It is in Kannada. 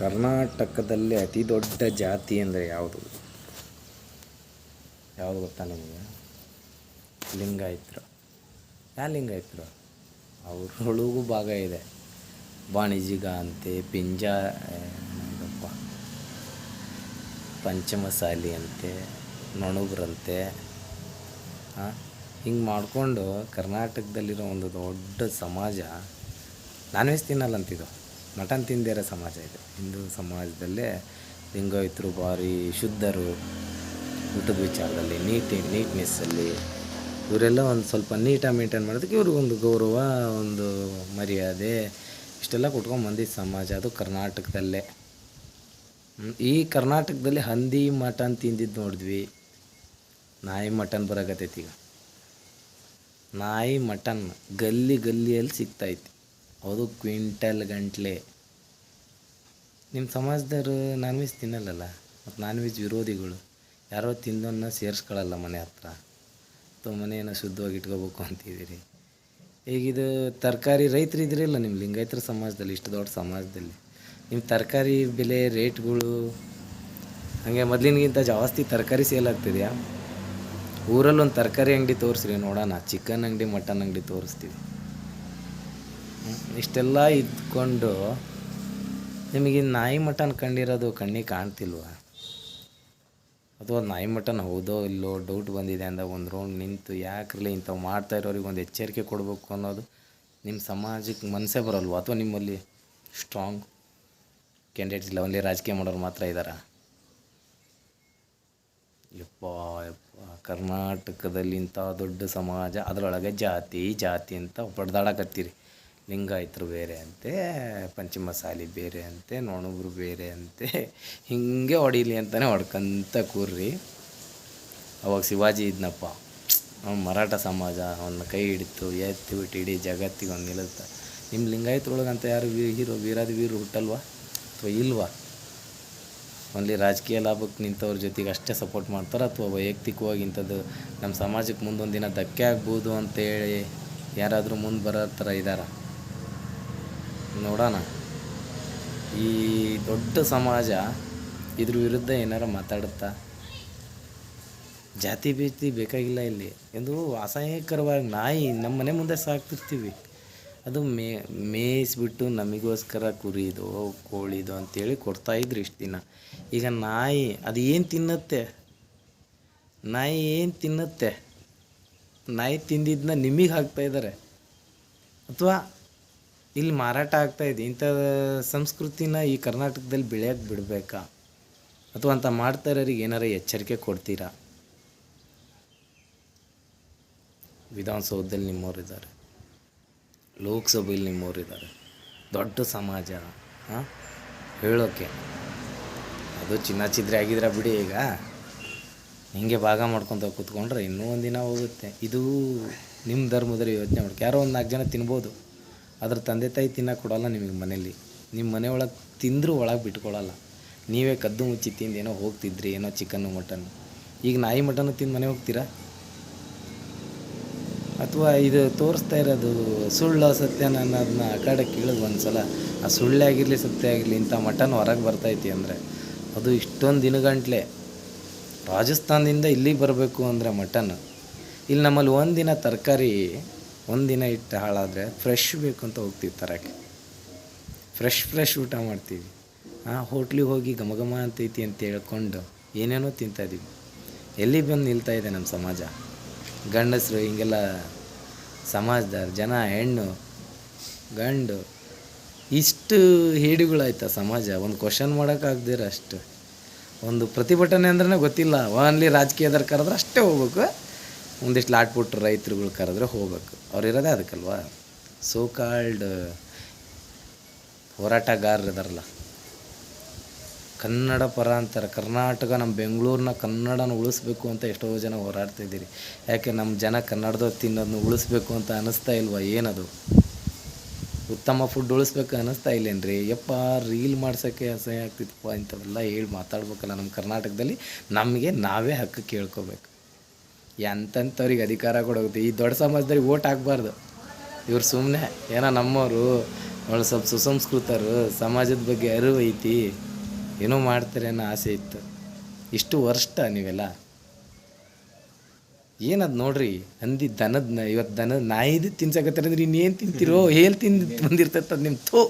ಕರ್ನಾಟಕದಲ್ಲಿ ಅತಿ ದೊಡ್ಡ ಜಾತಿ ಅಂದರೆ ಯಾವುದು? ಯಾವುದು ಗೊತ್ತಾ ನಿಮಗೆ? ಲಿಂಗಾಯತರು. ಯಾ ಲಿಂಗಾಯತರು? ಅವ್ರೊಳಗೂ ಭಾಗ ಇದೆ. ಬಾಣಿಜಿಗ ಅಂತೆ ಪಿಂಜ ಪಂಚಮಸಾಲಿ ಅಂತೆ, ನೊಣಗ್ರಂತೆ ಹಿಂಗೆ ಮಾಡಿಕೊಂಡು ಕರ್ನಾಟಕದಲ್ಲಿರೋ ಒಂದು ದೊಡ್ಡ ಸಮಾಜ ನಾನ್ ವೆಜ್ ತಿನ್ನಲ್ಲ ಅಂತಿದ್ದು. ಮಟನ್ ತಿಂದಿರೋ ಸಮಾಜ ಇದು. ಹಿಂದೂ ಸಮಾಜದಲ್ಲೇ ಲಿಂಗಾಯತರು ಭಾರಿ ಶುದ್ಧರು, ಊಟದ ವಿಚಾರದಲ್ಲಿ, ನೀಟಿ, ನೀಟ್ನೆಸ್ಸಲ್ಲಿ ಇವರೆಲ್ಲ ಒಂದು ಸ್ವಲ್ಪ ನೀಟಾಗಿ ಮೇಂಟೈನ್ ಮಾಡೋದಕ್ಕೆ ಇವ್ರಿಗೊಂದು ಗೌರವ, ಒಂದು ಮರ್ಯಾದೆ, ಇಷ್ಟೆಲ್ಲ ಕೊಟ್ಕೊಂಡು ಬಂದಿದ್ದ ಸಮಾಜ ಅದು ಕರ್ನಾಟಕದಲ್ಲೇ. ಈ ಕರ್ನಾಟಕದಲ್ಲಿ ಹಂದಿ ಮಟನ್ ತಿಂದಿದ್ದು ನೋಡಿದ್ವಿ. ನಾಯಿ ಮಟನ್ ಬರಕತ್ತೈತಿ ಈಗ ನಾಯಿ ಮಟನ್ ಗಲ್ಲಿ ಗಲ್ಲಿಯಲ್ಲಿ ಸಿಗ್ತೈತಿ ಅದು ಕ್ವಿಂಟಲ್ ಗಂಟ್ಲೆ. ನಿಮ್ಮ ಸಮಾಜದವರು ನಾನ್ ವೆಜ್ ತಿನ್ನಲ್ಲಲ್ಲ? ಮತ್ತು ನಾನ್ ವೆಜ್ ವಿರೋಧಿಗಳು. ಯಾರೋ ತಿಂದೋನ್ನ ಸೇರಿಸ್ಕೊಳ್ಳಲ್ಲ ಮನೆ ಹತ್ರ. ಅಥವಾ ಮನೆಯನ್ನು ಶುದ್ಧವಾಗಿ ಇಟ್ಕೋಬೇಕು ಅಂತಿದ್ದೀರಿ. ಈಗಿದು ತರಕಾರಿ ರೈತರು ಇದ್ರಿಲ್ಲ ನಿಮ್ಮ ಲಿಂಗಾಯತರ ಸಮಾಜದಲ್ಲಿ, ಇಷ್ಟು ದೊಡ್ಡ ಸಮಾಜದಲ್ಲಿ. ನಿಮ್ಮ ತರಕಾರಿ ಬೆಲೆ, ರೇಟ್ಗಳು, ಹಾಗೆ ಮೊದಲಿನಗಿಂತ ಜಾಸ್ತಿ ತರಕಾರಿ ಸೇಲ್ ಆಗ್ತಿದೆಯಾ? ಊರಲ್ಲೊಂದು ತರಕಾರಿ ಅಂಗಡಿ ತೋರಿಸ್ರಿ, ನೋಡೋಣ. ಚಿಕನ್ ಅಂಗಡಿ, ಮಟನ್ ಅಂಗಡಿ ತೋರಿಸ್ತೀವಿ. ಇಷ್ಟೆಲ್ಲ ಇದ್ಕೊಂಡು ನಿಮಗೆ ನಾಯಿ ಮಟನ್ ಕಂಡಿರೋದು ಕಣ್ಣಿಗೆ ಕಾಣ್ತಿಲ್ವ? ಅಥವಾ ನಾಯಿ ಮಟನ್ ಹೌದೋ ಇಲ್ಲೋ ಡೌಟ್ ಬಂದಿದೆ ಅಂದ ಒಂದು ರೌಂಡ್ ನಿಂತು ಯಾಕ್ರಲಿ ಇಂಥವು ಮಾಡ್ತಾ ಇರೋರಿಗೆ ಒಂದು ಎಚ್ಚರಿಕೆ ಕೊಡಬೇಕು ಅನ್ನೋದು ನಿಮ್ಮ ಸಮಾಜಕ್ಕೆ ಮನಸ್ಸೇ ಬರಲ್ವಾ? ಅಥವಾ ನಿಮ್ಮಲ್ಲಿ ಸ್ಟ್ರಾಂಗ್ ಕ್ಯಾಂಡಿಡೇಟ್ಸ್ ಇಲ್ಲ, ಒಂದೇ ರಾಜಕೀಯ ಮಾಡೋರು ಮಾತ್ರ ಇದ್ದಾರಾ? ಯಪ್ಪ ಯಪ್ಪ, ಕರ್ನಾಟಕದಲ್ಲಿ ಇಂಥ ದೊಡ್ಡ ಸಮಾಜ, ಅದರೊಳಗೆ ಜಾತಿ ಜಾತಿ ಅಂತ ಬಡ್ದಾಡಕತ್ತೀರಿ ಲಿಂಗಾಯತರು ಬೇರೆ ಅಂತೆ, ಪಂಚಮಸಾಲಿ ಬೇರೆ ಅಂತೆ ನೊಣಗ್ರು ಬೇರೆ ಅಂತೆ, ಹಿಂಗೆ ಹೊಡೀಲಿ ಅಂತಲೇ ಹೊಡ್ಕಂತ ಕೂರ್ರಿ. ಅವಾಗ ಶಿವಾಜಿ ಇದ್ನಪ್ಪ ಅವ್ನು ಮರಾಠ ಸಮಾಜ, ಅವನ ಕೈ ಹಿಡಿತು, ಎತ್ತಿ ಬಿಟ್ಟು ಇಡೀ ಜಗತ್ತಿಗೆ ಅವ್ನು ನಿಲ್ಲುತ್ತೆ ನಿಮ್ಮ ಲಿಂಗಾಯತರೊಳಗಂತ ಯಾರು ವೀ, ಹೀರೋ, ವೀರಾದಿ ವೀರು ಹುಟ್ಟಲ್ವಾ? ಅಥವಾ ಇಲ್ವಾ? ಓನ್ಲಿ ರಾಜಕೀಯ ಲಾಭಕ್ಕೆ ನಿಂತವ್ರ ಜೊತೆಗೆ ಅಷ್ಟೇ ಸಪೋರ್ಟ್ ಮಾಡ್ತಾರೆ? ಅಥವಾ ವೈಯಕ್ತಿಕವಾಗಿ ಇಂಥದ್ದು ನಮ್ಮ ಸಮಾಜಕ್ಕೆ ಮುಂದೊಂದು ದಿನ ಧಕ್ಕೆ ಆಗ್ಬೋದು ಅಂತೇಳಿ ಯಾರಾದರೂ ಮುಂದೆ ಬರೋ ಥರ ಇದ್ದಾರ ನೋಡೋಣ. ಈ ದೊಡ್ಡ ಸಮಾಜ ಇದ್ರ ವಿರುದ್ಧ ಏನಾರ ಮಾತಾಡುತ್ತಾ? ಜಾತಿ ಭೀತಿ ಬೇಕಾಗಿಲ್ಲ ಇಲ್ಲಿ. ಎಂದು ಅಸಹ್ಯಕರವಾಗಿ ನಾಯಿ ನಮ್ಮ ಮನೆ ಮುಂದೆ ಸಾಕ್ತಿರ್ತೀವಿ. ಅದು ಮೇ, ಮೇಯಿಸ್ಬಿಟ್ಟು ನಮಗೋಸ್ಕರ ಕುರಿದು, ಕೋಳಿದು ಅಂತೇಳಿ ಕೊಡ್ತಾಯಿದ್ರು ಇಷ್ಟು ದಿನ. ಈಗ ನಾಯಿ ಅದು ಏನು ತಿನ್ನತ್ತೆ? ನಾಯಿ ಏನು ತಿನ್ನತ್ತೆ? ನಾಯಿ ತಿಂದಿದ್ದನ್ನ ನಿಮಗೆ ಹಾಕ್ತಾಯಿದ್ದಾರೆ ಅಥವಾ ಇಲ್ಲಿ ಮಾರಾಟ ಇದೆ. ಇಂಥ ಸಂಸ್ಕೃತಿನ ಈ ಕರ್ನಾಟಕದಲ್ಲಿ ಬೆಳೆಯೋಕ್ಕೆ ಬಿಡಬೇಕಾ? ಅಥವಾ ಅಂತ ಮಾಡ್ತಾ ಇರೋರಿಗೆ ಏನಾರ ಎಚ್ಚರಿಕೆ ಕೊಡ್ತೀರಾ? ವಿಧಾನಸೌಧದಲ್ಲಿ ನಿಮ್ಮವರಿದ್ದಾರೆ. ಲೋಕಸಭೆಯಲ್ಲಿ ನಿಮ್ಮವರಿದ್ದಾರೆ. ದೊಡ್ಡ ಸಮಾಜ, ಹಾಂ? ಹೇಳೋಕ್ಕೆ ಅದು ಚಿನ್ನ ಚಿದ್ರೆ ಆಗಿದ್ರೆ ಬಿಡಿ ಈಗ. ಹಿಂಗೆ ಭಾಗ ಮಾಡ್ಕೊತ ಕೂತ್ಕೊಂಡ್ರೆ ಇನ್ನೂ ಒಂದು ದಿನ ಹೋಗುತ್ತೆ. ಇದು ನಿಮ್ಮ ಧರ್ಮದಲ್ಲಿ ಯೋಚನೆ ಮಾಡ್ಕೊ ಯಾರೋ ಒಂದು ನಾಲ್ಕು ಜನ ತಿನ್ಬೋದು. ಅದ್ರ ತಂದೆ ತಾಯಿ ತಿನ್ನಕ್ಕೆ ಕೊಡಲ್ಲ ನಿಮಗೆ ಮನೇಲಿ ನಿಮ್ಮ ಮನೆ ಒಳಗೆ ತಿಂದರೂ ಒಳಗೆ ಬಿಟ್ಕೊಳ್ಳಲ್ಲ ನೀವೇ ಕದ್ದು ಮುಚ್ಚಿ ತಿಂದು ಏನೋ ಹೋಗ್ತಿದ್ರಿ, ಏನೋ ಚಿಕನ್ನು ಮಟನ್ ಈಗ ನಾಯಿ, ಮಟನ್ನು ತಿಂದು ಮನೆ ಹೋಗ್ತೀರಾ? ಅಥವಾ ಇದು ತೋರಿಸ್ತಾ ಇರೋದು ಸುಳ್ಳು ಸತ್ಯ ಅನ್ನೋದನ್ನ ಆ ಕಡೆ ಕೇಳಿದ್ ಒಂದು ಸಲ ಆ ಸುಳ್ಳೆ ಆಗಿರಲಿ, ಸತ್ಯ ಆಗಿರಲಿ, ಇಂಥ ಮಟನ್ ಹೊರಗೆ ಬರ್ತೈತಿ ಅಂದರೆ ಅದು ಇಷ್ಟೊಂದು ದಿನಗಂಟ್ಲೆ. ರಾಜಸ್ಥಾನದಿಂದ ಇಲ್ಲಿಗೆ ಬರಬೇಕು ಅಂದರೆ ಮಟನ್. ಇಲ್ಲಿ ನಮ್ಮಲ್ಲಿ ಒಂದಿನ ತರಕಾರಿ ಒಂದಿನ ಇಟ್ಟು ಹಾಳಾದರೆ ಫ್ರೆಶ್ ಬೇಕು ಅಂತ ಹೋಗ್ತೀವಿ ತರಕ್ಕೆ ಫ್ರೆಶ್ ಫ್ರೆಶ್ ಊಟ ಮಾಡ್ತೀವಿ. ಹಾಂ ಹೋಟ್ಲಿಗೆ ಹೋಗಿ ಘಮ ಘಮ ಅಂತೈತಿ ಅಂತ ಹೇಳ್ಕೊಂಡು ಏನೇನೋ ತಿಂತಾಯಿದ್ದೀವಿ ಎಲ್ಲಿ ಬಂದು ನಿಲ್ತಾ ಇದೆ ನಮ್ಮ ಸಮಾಜ? ಗಂಡಸರು, ಹಿಂಗೆಲ್ಲ ಸಮಾಜದವ್ರು, ಜನ, ಹೆಣ್ಣು, ಗಂಡು, ಇಷ್ಟು ಹೇಡಿಗಳಾಯ್ತಾ ಸಮಾಜ? ಒಂದು ಕ್ವಶನ್ ಮಾಡೋಕ್ಕಾಗ್ದಿರ ಅಷ್ಟು. ಒಂದು ಪ್ರತಿಭಟನೆ ಅಂದ್ರೆ ಗೊತ್ತಿಲ್ಲ. ಓನ್ಲಿ ರಾಜಕೀಯದವ್ರು ಕರೆದ್ರೆ ಅಷ್ಟೇ ಹೋಗ್ಬೇಕು. ಒಂದಿಷ್ಟು ಲಾಟ್ ಬಿಟ್ಟು ರೈತರುಗಳು ಕರೆದ್ರೆ ಹೋಗ್ಬೇಕು. ಅವ್ರು ಇರೋದೇ ಅದಕ್ಕಲ್ವ? ಸೋ ಕಾಲ್ಡ್ ಹೋರಾಟಗಾರರು ಇದಾರಲ್ಲ. ಕನ್ನಡ ಪರ ಅಂತಾರೆ ಕರ್ನಾಟಕ ನಮ್ಮ ಬೆಂಗಳೂರನ್ನ ಕನ್ನಡನ ಉಳಿಸ್ಬೇಕು ಅಂತ ಎಷ್ಟೋ ಜನ ಹೋರಾಡ್ತಿದ್ದೀರಿ ಯಾಕೆ ನಮ್ಮ ಜನ ಕನ್ನಡದ ತಿನ್ನೋದನ್ನ ಉಳಿಸ್ಬೇಕು ಅಂತ ಅನ್ನಿಸ್ತಾ ಇಲ್ವಾ? ಏನದು? ಉತ್ತಮ ಫುಡ್ ಉಳಿಸ್ಬೇಕು ಅನ್ನಿಸ್ತಾ ಇಲ್ಲೇನ್ರಿ? ಯಪ್ಪ, ರೀಲ್ ಮಾಡ್ಸೋಕ್ಕೆ ಅಸಹ್ಯ ಆಗ್ತಿತ್ತಪ್ಪ ಇಂಥವೆಲ್ಲ ಹೇಳಿ ಮಾತಾಡ್ಬೇಕಲ್ಲ ನಮ್ಮ ಕರ್ನಾಟಕದಲ್ಲಿ. ನಮಗೆ ನಾವೇ ಹಕ್ಕು ಕೇಳ್ಕೊಬೇಕು. ಎಂಥವ್ರಿಗೆ ಅಧಿಕಾರ ಕೊಡೋಗುತ್ತೆ? ಈ ದೊಡ್ಡ ಸಮಾಜದಲ್ಲಿ ಓಟ್ ಹಾಕ್ಬಾರ್ದು. ಇವ್ರು ಸುಮ್ಮನೆ ಏನೋ ನಮ್ಮವರು ಅವಳು ಸ್ವಲ್ಪ ಸುಸಂಸ್ಕೃತರು ಸಮಾಜದ ಬಗ್ಗೆ ಅರಿವು ಐತಿ ಏನೋ ಮಾಡ್ತಾರೆ ಅನ್ನೋ ಆಸೆ ಇತ್ತು. ಇಷ್ಟು ವರ್ಷ ನೀವೆಲ್ಲ. ಏನದು ನೋಡ್ರಿ ಅಂದಿ ದನದ ಇವತ್ತು ದನದ ನಾಯಿದು ತಿನ್ಸಕತ್ತಾರೆ ಅಂದ್ರೆ ಇನ್ನೇನು ತಿಂತೀರೋ ಹೇಳಿ ತಿಂದು ಬಂದಿರ್ತೈತೆ ಅದು ನಿಮ್ಮ ಥೋ.